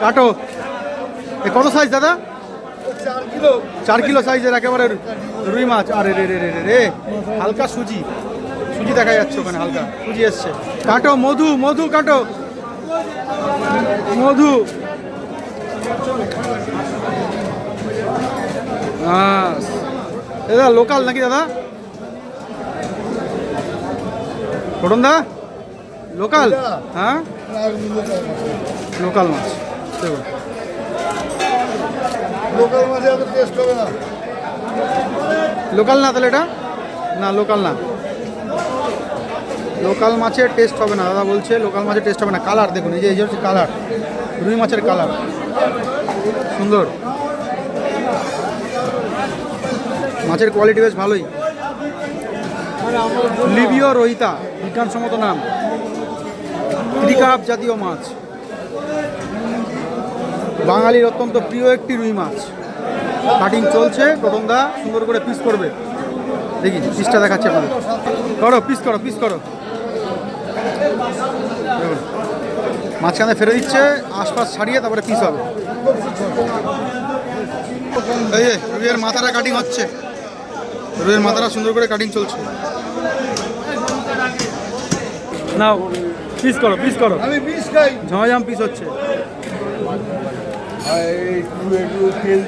কাটো। এ কত সাইজ দাদা? চার কিলো। সাইজের একেবারে রুই মাছ। আরে রে রে রে রে রে। হালকা সুজি। সুজি দেখা যাচ্ছে ওখানে হালকা। সুজি এসছে। কাটো মধু মধু কাটো। মধু। হ্যাঁ দাদা লোকাল নাকি দাদা? দা? লোকাল হ্যাঁ? লোকাল মাছ। দেখুন লোকাল এত টেস্ট হবে না। লোকাল না তাহলে এটা? না লোকাল না। লোকাল মাছের টেস্ট হবে না। দাদা বলছে লোকাল মাছের টেস্ট হবে না। কালার দেখুন, এই যে, এই হচ্ছে কালার রুই মাছের কালার সুন্দর। মাছের কোয়ালিটি বেশ ভালোই। লিবিও রোহিতা বিজ্ঞানসম্মত নাম। ত্রিকাপ জাতীয় মাছ। বাঙালির অত্যন্ত প্রিয় একটি রুই মাছ। কাটিং চলছে টোটনদা সুন্দর করে পিস করবে। দেখি পিসটা দেখাচ্ছে আপনাদের। করো পিস করো পিস করো। মাঝখানে ফেলে দিচ্ছে আশপাশ ছাড়িয়ে তারপরে পিস হবে। এই রুইয়ের মাথাটা কাটিং হচ্ছে। রুইয়ের মাথাটা সুন্দর করে কাটিং চলছে। না পিস করো পিস করো। আমি খাই। ঝমাঝাম পিস হচ্ছে। একটু একটু তেল